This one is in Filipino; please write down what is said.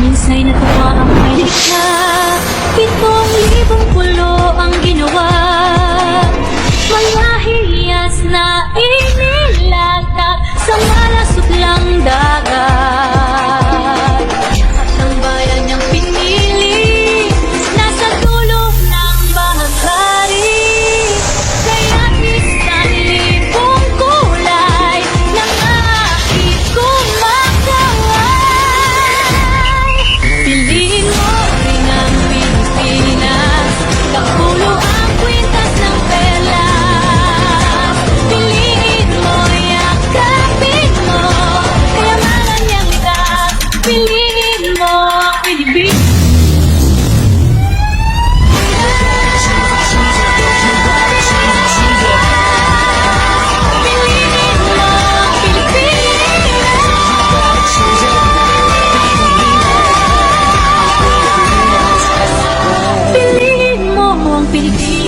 Minsa'y natuwa ang may likha Pitong libong pulo ang ginawa. Mga hiyas na inilatag Piliin mo ang Pilipinas. Piliin mo ang Pilipinas